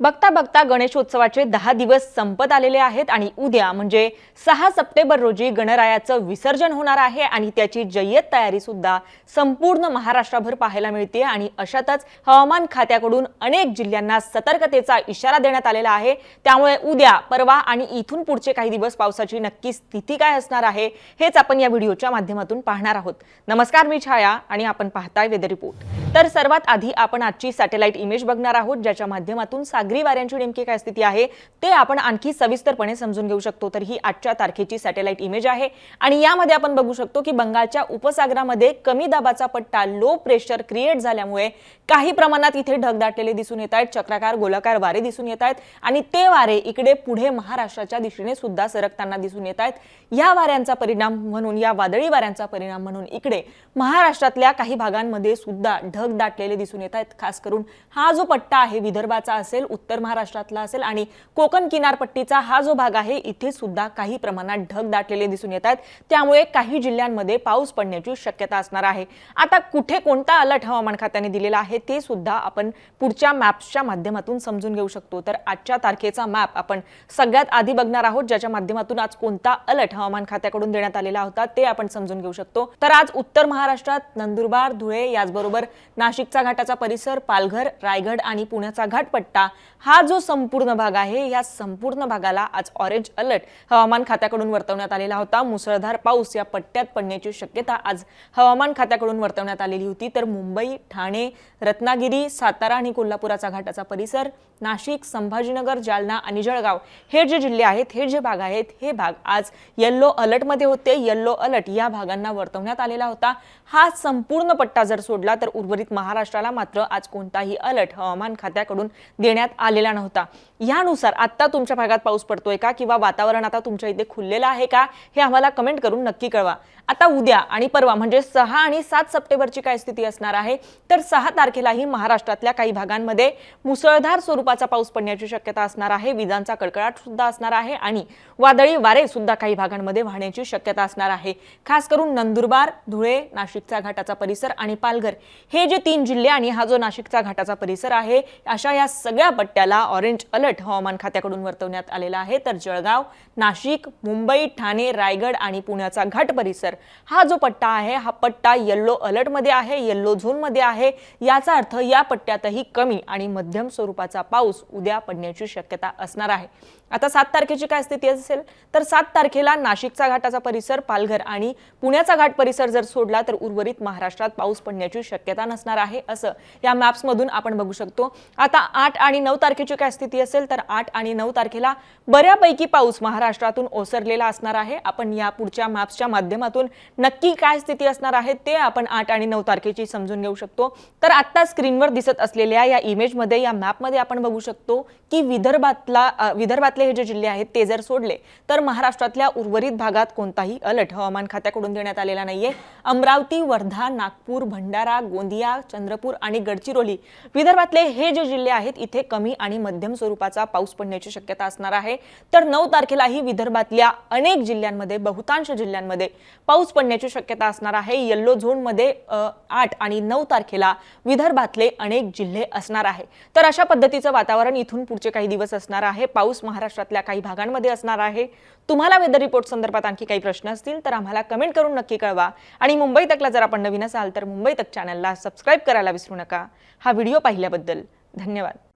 बघता बघता गणेशोत्सवाचे दहा दिवस संपत आलेले आहेत आणि उद्या म्हणजे सहा सप्टेंबर रोजी गणरायाचं विसर्जन होणार आहे आणि त्याची जय्यत तयारी सुद्धा संपूर्ण महाराष्ट्रभर पाहायला मिळते आणि अशातच हवामान खात्याकडून अनेक जिल्ह्यांना सतर्कतेचा इशारा देण्यात आलेला आहे. त्यामुळे उद्या परवा आणि इथून पुढचे काही दिवस पावसाची नक्की स्थिती काय असणार आहे हेच आपण या व्हिडिओच्या माध्यमातून पाहणार आहोत. नमस्कार मी छाया आणि आपण पाहताय वेदर रिपोर्ट. तर सर्वात आधी आपण आजची सॅटेलाइट इमेज बघणार आहोत ज्याच्या माध्यमातून सागर वाऱ्यांची नेमकी काय स्थिती आहे ते आपण आणखी सविस्तरपणे समजून घेऊ शकतो. तर ही आजच्या तारखेची सॅटेलाइट इमेज आहे. आणि यामध्ये आपण बघू शकतो की बंगालच्या उपसागरामध्ये कमी दाबाचा पट्टा लो प्रेशर क्रिएट झाल्यामुळे काही प्रमाणात इथे ढग दाटलेले दिसून येत आहेत. चक्राकार गोलाकार वारे दिसून येत आहेत. आणि ते वारे इकडे पुढे महाराष्ट्राच्या दिशेने सुद्धा सरकताना दिसून येत आहेत. या वाऱ्यांचा परिणाम म्हणून या वादळी वाऱ्यांचा परिणाम म्हणून इकडे महाराष्ट्रातल्या काही भागांमध्ये सुद्धा ढग दाटलेले दिसून येत आहेत. खास करून हा जो पट्टा आहे विदर्भाचा असेल उत्तर महाराष्ट्रातला असेल आणि कोकण किनारपट्टीचा हा जो भाग आहे इथे सुद्धा काही प्रमाणात ढग दाटलेले दिसून येत आहेत. त्यामुळे काही जिल्ह्यांमध्ये पाऊस पडण्याची शक्यता असणार आहे. आता कुठे कोणता अलर्ट हवामान खात्याने दिलेला आहे ते सुद्धा आपण पुढच्या मॅप्सच्या माध्यमातून समजून घेऊ शकतो. तर आजच्या तारखेचा मॅप आपण सगळ्यात आधी बघणार आहोत ज्याच्या माध्यमातून आज कोणता अलर्ट हवामान खात्याकडून देण्यात आलेला होता ते आपण समजून घेऊ शकतो. तर आज उत्तर महाराष्ट्रात नंदुरबार धुळे याचबरोबर नाशिकचा घाटाचा परिसर पालघर रायगड आणि पुण्याचा घाटपट्टा हा जो संपूर्ण भाग आहे या संपूर्ण भागाला आज ऑरेंज अलर्ट हवामान खात्याकडून वर्तवण्यात आलेला होता. मुसळधार पाऊस या पट्ट्यात पडण्याची शक्यता आज हवामान खात्याकडून वर्तवण्यात आलेली होती. तर मुंबई ठाणे रत्नागिरी सातारा आणि कोल्हापुराचा घाटाचा परिसर नाशिक संभाजीनगर जालना आणि जळगाव हे जे जिल्हे आहेत हे जे भाग आहेत हे भाग आज येल्लो अलर्टमध्ये होते. येल्लो अलर्ट या भागांना वर्तवण्यात आलेला होता. हा संपूर्ण पट्टा जर सोडला तर उर्वरित महाराष्ट्राला मात्र आज कोणताही अलर्ट हवामान खात्याकडून देण्यात आलेला नव्हता. यानुसार आत्ता तुमच्या भागात पाऊस पडतोय का किंवा वातावरण आता तुमच्या इथे खुललेलं आहे का हे आम्हाला कमेंट करून नक्की कळवा. आता उद्या आणि परवा म्हणजे सहा आणि सात सप्टेंबरची काय स्थिती असणार आहे? तर सहा तारखेलाही महाराष्ट्रातल्या काही भागांमध्ये मुसळधार स्वरूपाचा पाऊस पडण्याची शक्यता असणार आहे. विजांचा कडकडाट सुद्धा असणार आहे आणि वादळी वारे सुद्धा काही भागांमध्ये वाहण्याची शक्यता असणार आहे. खास करून नंदुरबार धुळे नाशिकचा घाटाचा परिसर आणि पालघर. हे जे तीन जिल्हे आणि हा जो नाशिकचा घाटाचा परिसर आहे अशा या सगळ्या पट्ट्याला ऑरेंज अलर्ट हवामान खात्याकडून वर्तवण्यात आलेला आहे. तर जळगाव नाशिक मुंबई ठाणे रायगड आणि पुण्याचा घाट परिसर हा जो पट्टा आहे हा पट्टा येल्लो अलर्टमध्ये आहे येल्लो झोनमध्ये आहे. याचा अर्थ या पट्ट्यातही कमी आणि मध्यम स्वरूपाचा पाऊस उद्या पडण्याची शक्यता असणार आहे. आता सात तारखेची काय स्थिती असेल? तर सात तारखेला नाशिकचा घाटाचा परिसर पालघर आणि पुण्याचा घाट परिसर जर सोडला तर उर्वरित महाराष्ट्रात पाऊस पडण्याची शक्यता नसणार आहे असं या मॅप्समधून आपण बघू शकतो. आता आठ आणि नऊ तारखेची काय स्थिती असेल तर आठ आणि नऊ तारखेला बऱ्यापैकी पाऊस महाराष्ट्रातून ओसरलेला असणार आहे. आपण या पुढच्या मॅप्सच्या माध्यमातून नक्की काय स्थिती असणार आहे ते आपण आठ आणि नऊ तारखेची समजून घेऊ शकतो. तर आत्ता स्क्रीनवर दिसत असलेल्या या इमेजमध्ये या मॅपमध्ये आपण बघू शकतो की विदर्भातला विदर्भातले हे जे जिल्हे आहेत ते जर सोडले तर महाराष्ट्रातल्या उर्वरित भागात कोणताही अलर्ट हवामान खात्याकडून देण्यात आलेला नाहीये. अमरावती वर्धा नागपूर भंडारा गोंदिया चंद्रपूर आणि गडचिरोली विदर्भातले हे जे जिल्हे आहेत इथे कमी आणि मध्यम स्वरूपाचा पाऊस पडण्याची शक्यता असणार आहे. तर नऊ तारखेलाही विदर्भातल्या अनेक जिल्ह्यांमध्ये बहुतांश जिल्ह्यांमध्ये पाऊस पडण्याची शक्यता असणार आहे. येल्लो झोनमध्ये आठ आणि नऊ तारखेला विदर्भातले अनेक जिल्हे असणार आहे. तर अशा पद्धतीचं वातावरण इथून पुढचे काही दिवस असणार आहे. पाऊस महाराष्ट्रातल्या काही भागांमध्ये असणार आहे. तुम्हाला वेदर रिपोर्ट संदर्भात आणखी काही प्रश्न असतील तर आम्हाला कमेंट करून नक्की कळवा. आणि मुंबई तकला जर आपण नवीन असाल तर मुंबई तक चॅनलला सबस्क्राईब करायला विसरू नका. हा व्हिडिओ पाहिल्याबद्दल धन्यवाद.